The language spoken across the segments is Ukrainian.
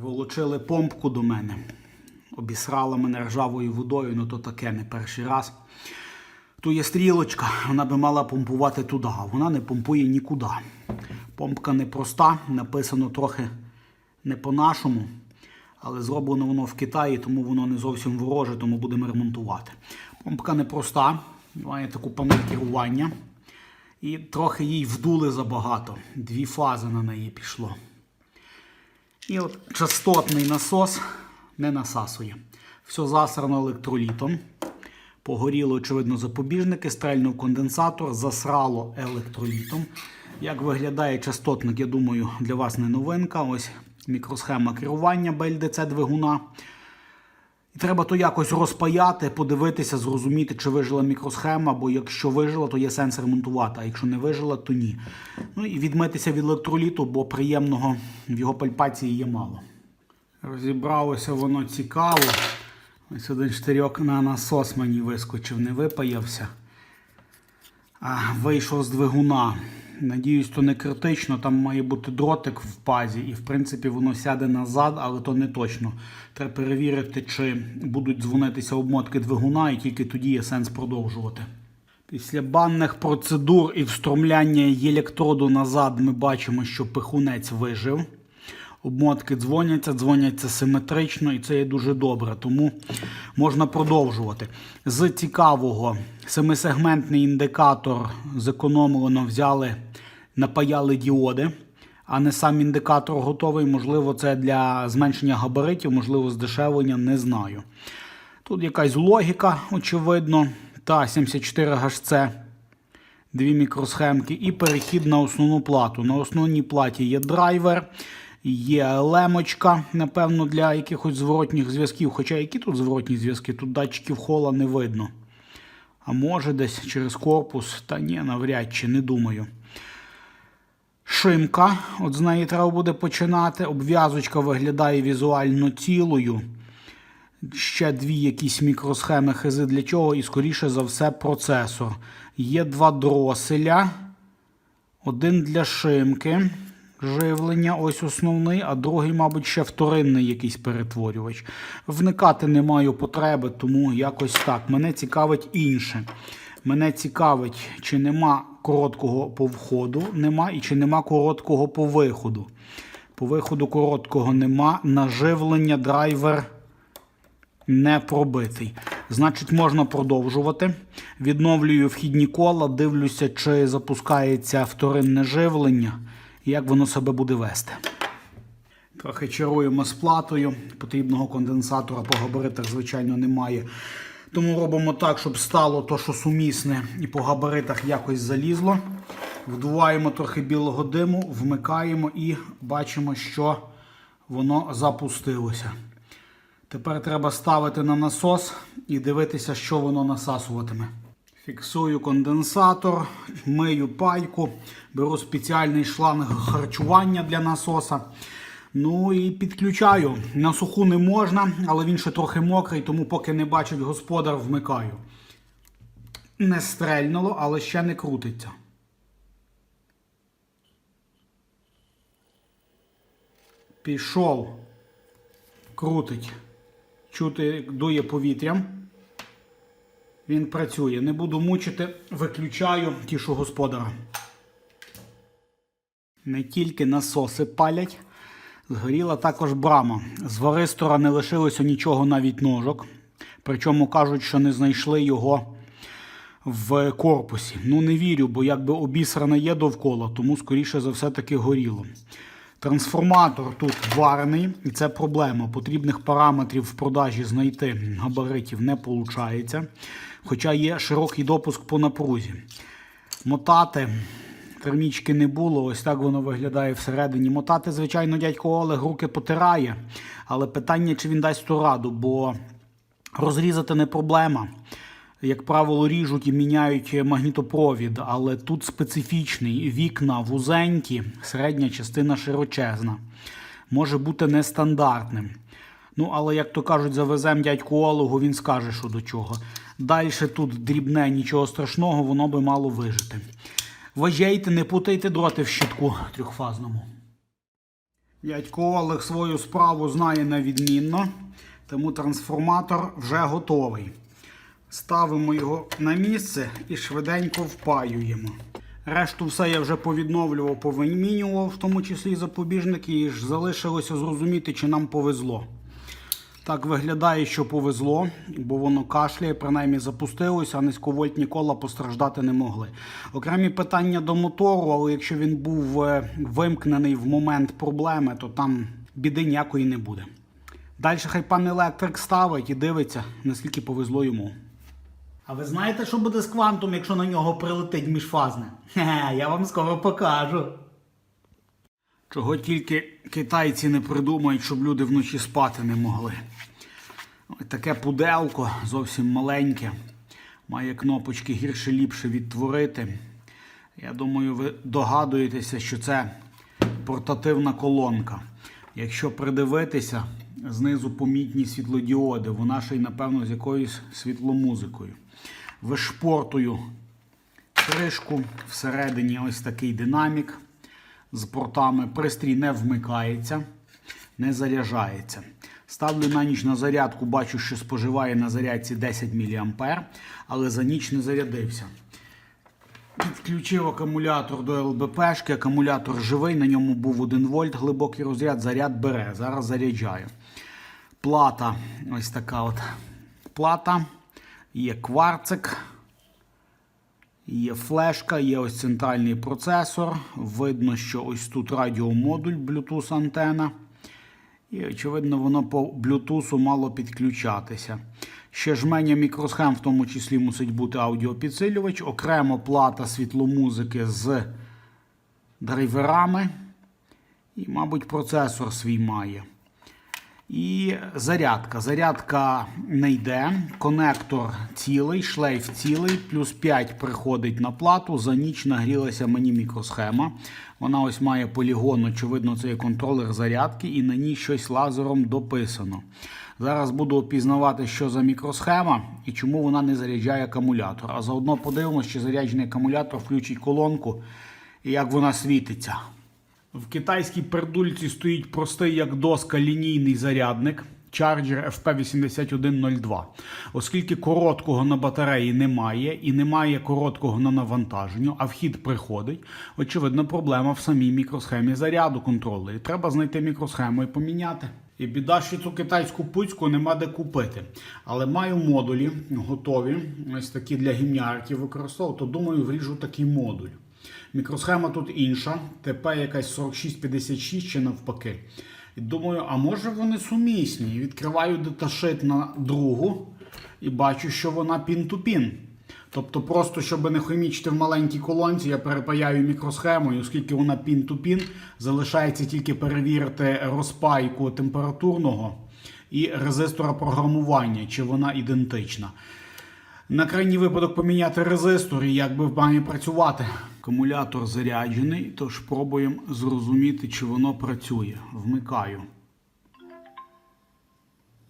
Волочили помпку до мене. Обісрала мене ржавою водою, ну то таке не перший раз. Тут є стрілочка, вона би мала помпувати туди, а вона не помпує нікуди. Помпка непроста, написано трохи не по-нашому, але зроблено воно в Китаї, тому воно не зовсім вороже, тому будемо ремонтувати. Помпка непроста, має таку панель керування. І трохи їй вдули забагато. Дві фази на неї пішло. І от частотний насос не насасує. Все засрано електролітом. Погоріло, очевидно, запобіжники, стрельнув конденсатор, засрало електролітом. Як виглядає частотник, я думаю, для вас не новинка. Ось мікросхема керування BLDC двигуна. І треба то якось розпаяти, подивитися, зрозуміти, чи вижила мікросхема, бо якщо вижила, то є сенс ремонтувати, а якщо не вижила, то ні. Ну і відмитися від електроліту, бо приємного в його пальпації є мало. Розібралося воно цікаво. Ось один штирьок на насос мені вискочив, не випаявся. А вийшов з двигуна. Надіюсь, то не критично, там має бути дротик в пазі, і в принципі воно сяде назад, але то не точно. Треба перевірити, чи будуть дзвонитися обмотки двигуна, і тільки тоді є сенс продовжувати. Після банних процедур і встромляння електроду назад ми бачимо, що пихунець вижив. Обмотки дзвоняться, дзвоняться симетрично, і це є дуже добре, тому можна продовжувати. З цікавого, семисегментний індикатор зекономлено взяли, напаяли діоди, а не сам індикатор готовий. Можливо, це для зменшення габаритів, можливо, здешевлення, не знаю. Тут якась логіка, очевидно, та 74 HC, дві мікросхемки і перехід на основну плату. На основній платі є драйвер. Є лемочка, напевно, для якихось зворотніх зв'язків. Хоча які тут зворотні зв'язки? Тут датчиків хола не видно. А може десь через корпус, та ні, навряд чи не думаю. Шимка, от з неї треба буде починати. Обв'язочка виглядає візуально цілою. Ще дві якісь мікросхеми хизи для чого, і, скоріше за все, процесор. Є два дроселя. Один для шимки живлення, ось основний, а другий, мабуть, ще вторинний якийсь перетворювач. Вникати не маю потреби, тому якось так. Мене цікавить інше. Мене цікавить, чи нема короткого по входу, нема, і чи нема короткого по виходу. По виходу короткого нема. Наживлення драйвер не пробитий. Значить, можна продовжувати. Відновлюю вхідні кола, дивлюся, чи запускається вторинне живлення як воно себе буде вести. Трохи чаруємо з платою. Потрібного конденсатора по габаритах, звичайно, немає. Тому робимо так, щоб стало то, що сумісне, і по габаритах якось залізло. Вдуваємо трохи білого диму, вмикаємо і бачимо, що воно запустилося. Тепер треба ставити на насос і дивитися, що воно насасуватиме. Фіксую конденсатор, мию пайку, беру спеціальний шланг харчування для насоса. Ну і підключаю. На суху не можна, але він ще трохи мокрий, тому поки не бачить господар, вмикаю. Не стрельнуло, але ще не крутиться. Пішов. Крутить. Чути, дує повітрям. Він працює. Не буду мучити, виключаю тішу господара. Не тільки насоси палять, згоріла також брама. З варистора не лишилося нічого навіть ножок. Причому кажуть, що не знайшли його в корпусі. Ну не вірю, бо якби обісране є довкола, тому скоріше за все таки горіло. Трансформатор тут варений, і це проблема. Потрібних параметрів в продажі знайти габаритів не виходить. Хоча є широкий допуск по напрузі. Мотати термічки не було, ось так воно виглядає всередині. Мотати, звичайно, дядько Олег руки потирає, але питання, чи він дасть ту раду, бо розрізати не проблема. Як правило, ріжуть і міняють магнітопровід, але тут специфічний вікна вузенькі, середня частина широчезна. Може бути нестандартним. Ну, але, як то кажуть, завезем дядьку Олегу, він скаже, що до чого. Далі тут дрібне, нічого страшного, воно би мало вижити. Вважайте, не путайте дроти в щитку трьохфазному. Дядько Олег свою справу знає на відмінно, тому трансформатор вже готовий. Ставимо його на місце і швиденько впаюємо. Решту все я вже повідновлював, повимінював, в тому числі запобіжники, і ж залишилося зрозуміти, чи нам повезло. Так виглядає, що повезло, бо воно кашляє, принаймні запустилося, а низьковольтні кола постраждати не могли. Окремі питання до мотору, але якщо він був е, вимкнений в момент проблеми, то там біди ніякої не буде. Далі хай пан електрик ставить і дивиться, наскільки повезло йому. А ви знаєте, що буде з квантом, якщо на нього прилетить міжфазне? Хе, я вам скоро покажу. Чого тільки китайці не придумають, щоб люди вночі спати не могли. Ось таке пуделко, зовсім маленьке. Має кнопочки гірше ліпше відтворити. Я думаю, ви догадуєтеся, що це портативна колонка. Якщо придивитися, знизу помітні світлодіоди, вона ще й, напевно, з якоюсь світломузикою. Вишпортую кришку, всередині ось такий динамік з портами. Пристрій не вмикається, не заряджається. Ставлю на ніч на зарядку, бачу, що споживає на зарядці 10 мА, але за ніч не зарядився. Підключив акумулятор до ЛБПшки, акумулятор живий, на ньому був 1 вольт, глибокий розряд, заряд бере. Зараз заряджаю. Плата, ось така от плата. Є кварцик, є флешка, є ось центральний процесор. Видно, що ось тут радіомодуль, Bluetooth антена. І, очевидно, воно по Bluetooth мало підключатися. Ще жменя мікросхем, в тому числі мусить бути аудіопідсилювач, окремо плата світломузики з драйверами. І, мабуть, процесор свій має. І зарядка. Зарядка не йде. Конектор цілий, шлейф цілий, плюс 5 приходить на плату. За ніч нагрілася мені мікросхема. Вона ось має полігон, очевидно, це є контролер зарядки, і на ній щось лазером дописано. Зараз буду опізнавати, що за мікросхема і чому вона не заряджає акумулятор. А заодно подивимося, чи заряджений акумулятор включить колонку і як вона світиться. В китайській пердульці стоїть простий як доска лінійний зарядник Charger FP8102. Оскільки короткого на батареї немає і немає короткого на навантаженню, а вхід приходить, очевидно, проблема в самій мікросхемі заряду контролері. Треба знайти мікросхему і поміняти. І біда, що цю китайську пуцьку нема де купити. Але маю модулі готові, ось такі для гімнярків використовую, то думаю, вріжу такий модуль. Мікросхема тут інша, ТП якась 4656 чи навпаки. І думаю, а може вони сумісні? Відкриваю деташит на другу і бачу, що вона пін-ту-пін. Тобто, просто щоб не хімічити в маленькій колонці, я перепаяю мікросхему, і оскільки вона пін-ту-пін, залишається тільки перевірити розпайку температурного і резистора програмування, чи вона ідентична. На крайній випадок поміняти резистор і як би має працювати. Акумулятор заряджений, тож пробуємо зрозуміти, чи воно працює. Вмикаю.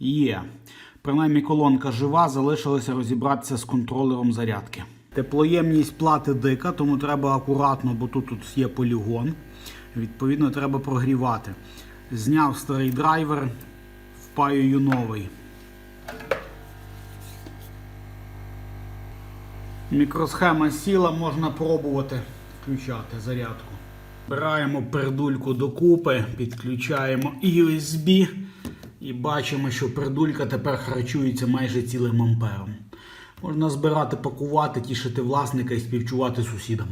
Є. Принаймні колонка жива, залишилося розібратися з контролером зарядки. Теплоємність плати дика, тому треба акуратно, бо тут, тут є полігон. Відповідно, треба прогрівати. Зняв старий драйвер, впаюю новий. Мікросхема сіла, можна пробувати включати зарядку. Збираємо пердульку докупи, підключаємо USB і бачимо, що пердулька тепер харчується майже цілим ампером. Можна збирати, пакувати, тішити власника і співчувати сусідам.